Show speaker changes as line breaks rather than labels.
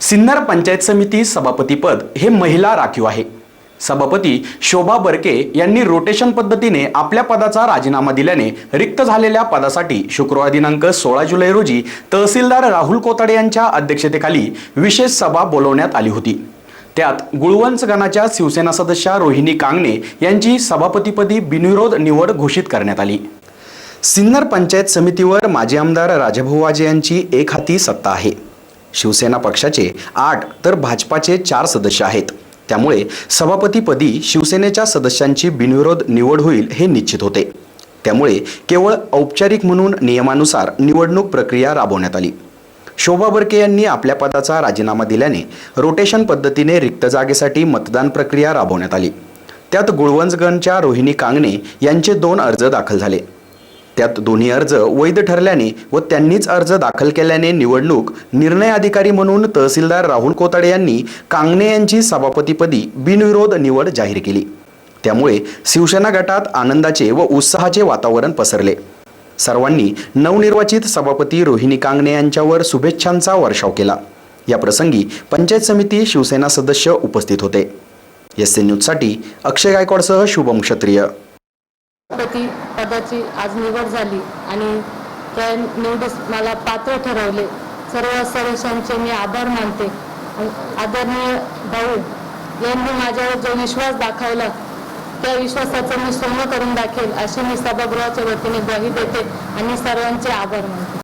सिन्नर पंचायत समिती सभापतीपद हे महिला राखीव आहे. सभापती शोभा बर्के यांनी रोटेशन पद्धतीने आपल्या पदाचा राजीनामा दिल्याने रिक्त झालेल्या पदासाठी शुक्रवार दिनांक सोळा जुलै रोजी तहसीलदार राहुल कोताडे यांच्या अध्यक्षतेखाली विशेष सभा बोलवण्यात आली होती. त्यात गुळवंच गणाच्या शिवसेना सदस्या रोहिणी कांगणे यांची सभापतीपदी बिनविरोध निवड घोषित करण्यात आली. सिन्नर पंचायत समितीवर माजी आमदार राजभाऊ वाजे यांची एक हाती सत्ता आहे. शिवसेना पक्षाचे आठ तर भाजपाचे चार सदस्य आहेत. त्यामुळे सभापतीपदी शिवसेनेच्या सदस्यांची बिनविरोध निवड होईल हे निश्चित होते. त्यामुळे केवळ औपचारिक म्हणून नियमानुसार निवडणूक प्रक्रिया राबवण्यात आली. शोभा बर्के यांनी आपल्या पदाचा राजीनामा दिल्याने रोटेशन पद्धतीने रिक्त जागेसाठी मतदान प्रक्रिया राबवण्यात आली. त्यात गुळवंजगणच्या रोहिणी कांगणे यांचे दोन अर्ज दाखल झाले. त्यात दोन्ही अर्ज वैध ठरल्याने व त्यांनीच अर्ज दाखल केल्याने निवडणूक निर्णय अधिकारी म्हणून तहसीलदार राहुल कोताडे यांनी कांगणे यांची सभापतीपदी बिनविरोध निवड जाहीर केली. त्यामुळे शिवसेना गटात आनंदाचे व उत्साहाचे वातावरण पसरले. सर्वांनी नवनिर्वाचित सभापती रोहिणी कांगणे यांच्यावर शुभेच्छांचा वर्षाव केला. या प्रसंगी पंचायत समिती शिवसेना सदस्य उपस्थित होते. एस एन न्यूजसाठी अक्षय गायकवाडसह शुभम क्षत्रिय.
सभापती पदाची आज निवड झाली आणि त्या निवडीस मला पात्र ठरवले. सर्व सदस्यांचे मी आभार मानते. आदरणीय भाऊ यांनी माझ्यावर जो विश्वास दाखवला त्या विश्वासाचं मी सोनं करून दाखेल अशी मी सभागृहाच्या वतीने ग्वाही देते आणि सर्वांचे आभार मानते.